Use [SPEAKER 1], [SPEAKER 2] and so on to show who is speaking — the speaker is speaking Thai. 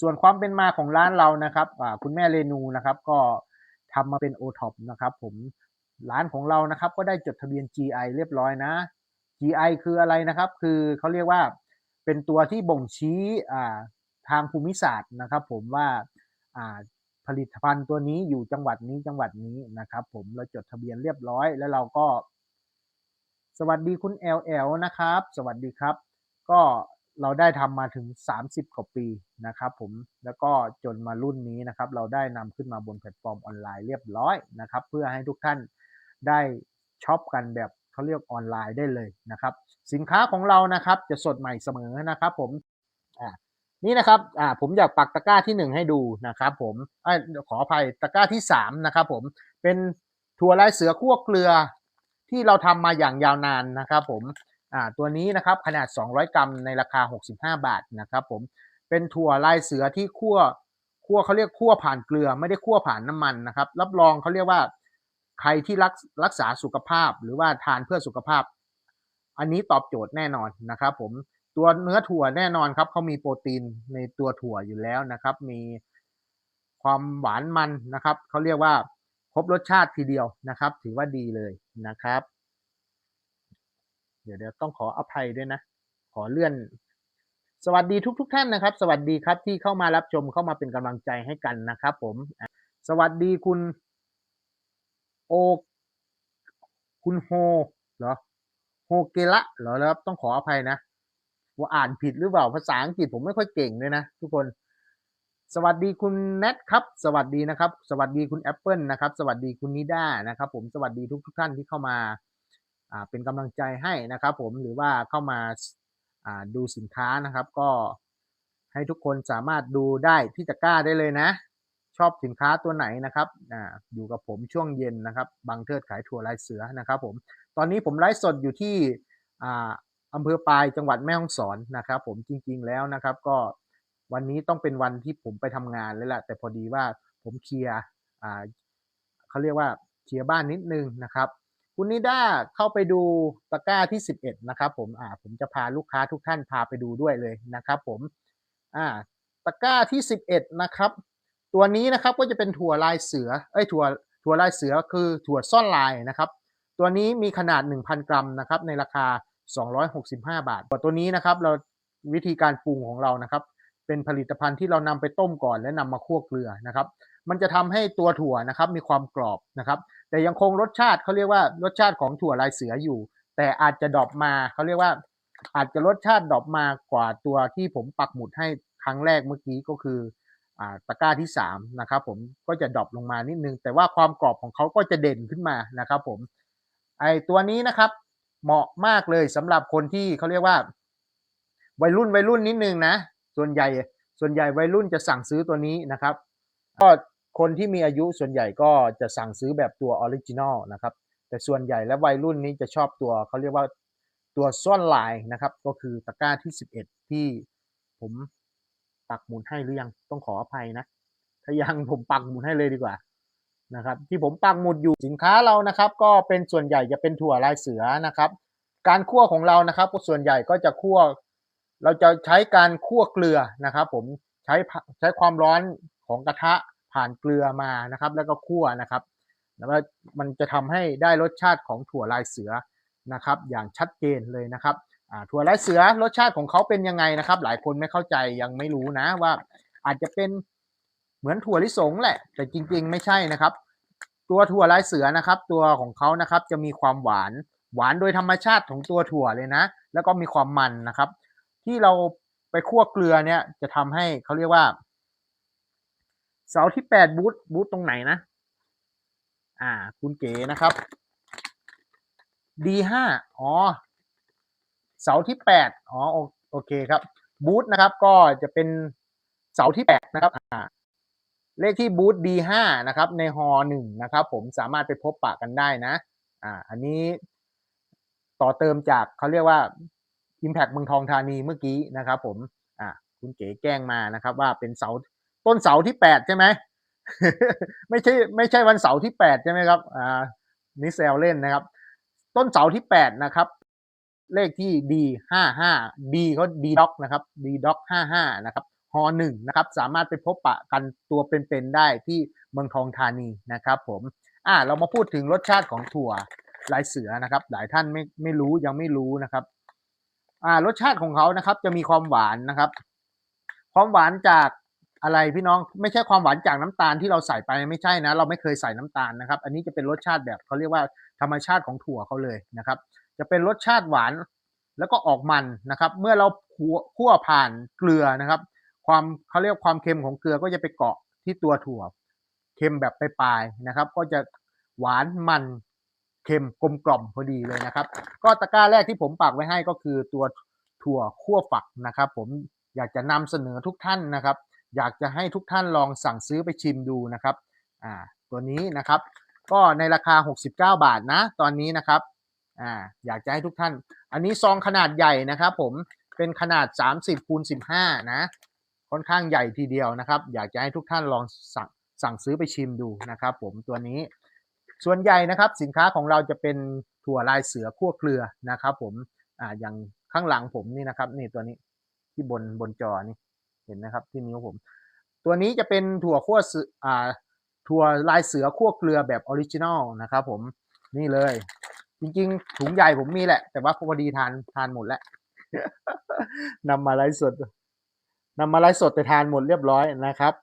[SPEAKER 1] ส่วนความเป็นมาของร้านเรานะครับคุณแม่เรนูนะครับ ก็ทำมาเป็นโอท็อปนะครับผมร้านของเรานะครับก็ได้จดทะเบียน GI เรียบร้อยนะ GI คืออะไรนะครับ คือเขาเรียกว่าเป็นตัวที่บ่งชี้ทางภูมิศาสตร์นะครับ ผมว่าอ่าผลิตภัณฑ์ตัวนี้อยู่จังหวัดนี้จังหวัดนี้นะครับ ผมเราจดทะเบียนเรียบร้อย แล้วเราก็ สวัสดีคุณแอลแอลนะครับ สวัสดีครับ ก็ เราได้ทำมาถึง 30 กว่าปีนะครับผมแล้วก็จนมารุ่นนี้นะครับ เราได้นำขึ้นมาบนแพลตฟอร์มออนไลน์เรียบร้อยนะครับ เพื่อให้ทุกท่านได้ช็อปกันแบบเขาเรียกออนไลน์ได้เลยนะครับ สินค้าของเรานะครับจะสดใหม่เสมอนะครับผมอ่านี่นะครับอ่าผมอยากปักตะกร้าที่หนึ่งให้ดูนะครับผมอขออภัยตะกร้าที่สามนะครับผมเป็นถั่วลายเสือคั่วเกลือที่เราทำมาอย่างยาวนานนะครับผม อ่าตัวนี้นะครับขนาด 200 กรัมในราคา 65 บาทนะครับผมเป็นถั่วลายเสือที่คั่วคั่วเขาเรียกคั่วผ่านเกลือไม่ได้คั่วผ่านน้ำมันนะครับ รับรองเขาเรียกว่าใครที่รักรักษาสุขภาพหรือว่าทานเพื่อสุขภาพ อันนี้ตอบโจทย์แน่นอนนะครับผมตัวเนื้อถั่วแน่นอนครับเขามีโปรตีนในตัวถั่วอยู่แล้วนะครับ มีความหวานมันนะครับเขาเรียกว่าครบรสชาติทีเดียวนะครับ ถือว่าดีเลยนะครับ เดี๋ยวเดี๋ยวต้องขออภัยด้วยนะ ขอเลื่อน สวัสดีทุกทท่านนะครับ สวัสดีครับที่เข้ามารับชมเข้ามาเป็นกำลังใจให้กันนะครับ ผม สวัสดีคุณโอคุณโฮเหรอโฮเกละเหรอแล้วต้องขออภัยนะว่าอ่านผิดหรือเปล่าภาษาอังกฤษผมไม่ค่อยเก่งเลยนะทุกคน สวัสดีคุณแนทครับ สวัสดีนะครับ สวัสดีคุณแอปเปิลนะครับ สวัสดีคุณนิด้านะครับ ผมสวัสดีทุกทุกท่านที่เข้ามา เป็นกำลังใจให้นะครับผมหรือว่าเข้ามาอ่าดูสินค้านะครับ ก็ให้ทุกคนสามารถดูได้ที่ตะกร้าได้เลยนะ ชอบสินค้าตัวไหนนะครับอ่าอยู่กับผมช่วงเย็นนะครับบางเทิดขายถั่วลายเสือนะครับผมตอนนี้ผมไลฟ์สดอยู่ที่อ่าอำเภอปลายจังหวัดแม่ฮ่องสอนนะครับ ผมจริง ๆแล้วนะครับ ก็วันนี้ต้องเป็นวันที่ผมไปทำงานเลยแหละแต่พอดีว่าผมเคลียร์อ่าเขาเรียกว่าเคลียร์บ้านนิดนึงนะครับ คุณนิด้าเข้าไปดูตะกร้าที่ 11 นะครับผมอ่าผมจะพาลูกค้าทุกท่านพาไปดูด้วยเลยนะครับผมอ่าตะกร้าที่ 11 นะครับ ตัวนี้นะครับก็จะเป็นถั่วลายเสือเอ้ยถั่วถั่วลายเสือคือถั่วซ่อนลายนะครับ ตัวนี้มีขนาด 1,000 กรัมนะครับในราคา 265 บาทตัวนี้นะครับเราวิธีการปรุงของเรานะครับ เป็นผลิตภัณฑ์ที่เรานำไปต้มก่อนและนำมาคั่วเกลือนะครับ มันจะทำให้ตัวถั่วนะครับมีความกรอบนะครับ แต่ยังคงรสชาติเขาเรียกว่ารสชาติของถั่วลายเสืออยู่ แต่อาจจะดรอปมาเขาเรียกว่า อาจจะรสชาติดรอปมากว่าตัวที่ผมปักหมุดให้ครั้งแรกเมื่อกี้ก็คืออตะกร้าที่3นะครับผมก็จะดรอปลงมานิดนึง แต่ว่าความกรอบของเขาก็จะเด่นขึ้นมานะครับผมไอตัวนี้นะครับเหมาะมากเลยสำหรับคนที่เขาเรียกว่า วัยรุ่นวัยรุ่นนิดนึงนะ ส่วนใหญ่ส่วนใหญ่วัยรุ่นจะสั่งซื้อตัวนี้นะครับ ก็ คนที่มีอายุส่วนใหญ่ก็จะสั่งซื้อแบบตัวออริจินอลนะครับ แต่ส่วนใหญ่และวัยรุ่นนี้จะชอบตัวเขาเรียกว่าตัวซ่อนลายนะครับ ก็คือตะกร้าที่ 11 ที่ผมปักหมุดให้หรือยังต้องขออภัยนะ ถ้ายังผมปักหมุดให้เลยดีกว่านะครับ ที่ผมปักหมุดอยู่สินค้าเรานะครับ ก็เป็นส่วนใหญ่จะเป็นถั่วลายเสือนะครับ การคั่วของเรานะครับส่วนใหญ่ก็จะคั่ว เราจะใช้การคั่วเกลือนะครับ ผมใช้ใช้ความร้อนของกระทะ ผ่านเกลือมานะครับ แล้วก็คั่วนะครับแล้วมันจะทำให้ได้รสชาติของถั่วลายเสือนะครับ อย่างชัดเจนเลยนะครับถั่วลายเสือรสชาติของเขาเป็นยังไงนะครับ หลายคนไม่เข้าใจยังไม่รู้นะว่าอาจจะเป็นเหมือนถั่วลิสงแหละ แต่จริงๆ ไม่ใช่นะครับ ตัวถั่วลายเสือนะครับ ตัวของเขานะครับจะมีความหวานหวานโดยธรรมชาติของตัวถั่วเลยนะ แล้วก็มีความมันนะครับ ที่เราไปคั่วเกลือเนี่ยจะทำให้เขาเรียกว่า เสาที่แปดบูธบูธตรงไหนนะ อ่า คุณเก๋นะครับ D5 อ๋อ เสาที่แปดอ๋อโอเคครับบูธนะครับ ก็จะเป็นเสาที่แปดนะครับ อ่า เลขที่บูธ D5 นะครับ ในฮอหนึ่งนะครับ ผมสามารถไปพบปะกันได้นะ อ่า อันนี้ต่อเติมจากเขาเรียกว่า Impact เมืองทองธานีเมื่อกี้นะครับ ผม อ่า คุณเก๋แจ้งมานะครับ ว่าเป็นเสา ต้นเสาที่แปดใช่ไหมไม่ใช่ไม่ใช่วันเสาร์ที่แปดใช่ไหมครับอ่านิเซลเล่นนะครับ ต้นเสาที่แปดนะครับ เลขที่ D ห้าห้า D เขา D doc นะครับ D doc ห้าห้านะครับฮอหนึ่งนะครับ สามารถไปพบปะกันตัวเป็นๆได้ที่เมืองทองธานีนะครับ ผมอ่าเรามาพูดถึงรสชาติของถั่วลายเสือนะครับ หลายท่านไม่ไม่รู้ยังไม่รู้นะครับอ่ารสชาติของเขานะครับ จะมีความหวานนะครับ ความหวานจาก อะไรพี่น้องไม่ใช่ความหวานจากน้ำตาลที่เราใส่ไปไม่ใช่นะ เราไม่เคยใส่น้ำตาลนะครับ อันนี้จะเป็นรสชาติแบบเขาเรียกว่าธรรมชาติของถั่วเขาเลยนะครับ จะเป็นรสชาติหวานแล้วก็ออกมันนะครับ เมื่อเราคั่วผ่านเกลือนะครับ ความเขาเรียกความเค็มของเกลือก็จะไปเกาะที่ตัวถั่วเค็มแบบปลายๆนะครับ ก็จะหวานมันเค็มกลมกล่อมพอดีเลยนะครับ ก็ตะกร้าแรกที่ผมปักไว้ให้ก็คือตัวถั่วคั่วฝักนะครับ ผมอยากจะนำเสนอทุกท่านนะครับ อยากจะให้ทุกท่านลองสั่งซื้อไปชิมดูนะครับอ่าตัวนี้นะครับ ก็ในราคา 69 บาทนะ ตอนนี้นะครับอ่าอยากจะให้ทุกท่าน อันนี้ซองขนาดใหญ่นะครับผมเป็นขนาด 30คูณ15 นะ ค่อนข้างใหญ่ทีเดียวนะครับ อยากจะให้ทุกท่านลองสั่งสั่งซื้อไปชิมดูนะครับ ผมตัวนี้ ส่วนใหญ่นะครับสินค้าของเราจะเป็นถั่วลายเสือคั่วเกลือนะครับ ผมอ่าอย่างข้างหลังผมนี่นะครับ นี่ตัวนี้ที่บนบนจอนี่ เห็นนะครับที่นิ้วผม ตัวนี้จะเป็นถั่วคั่วเสืออ่าถั่วลายเสือคั่วเกลือแบบออริจินอลนะครับผมนี่เลย จริงๆ ถุงใหญ่ผมมีแหละ แต่ว่าพอดีทานทานหมดแล้วนำมาไลฟ์สดนำมาไลฟ์สดแต่ทานหมดเรียบร้อยนะครับ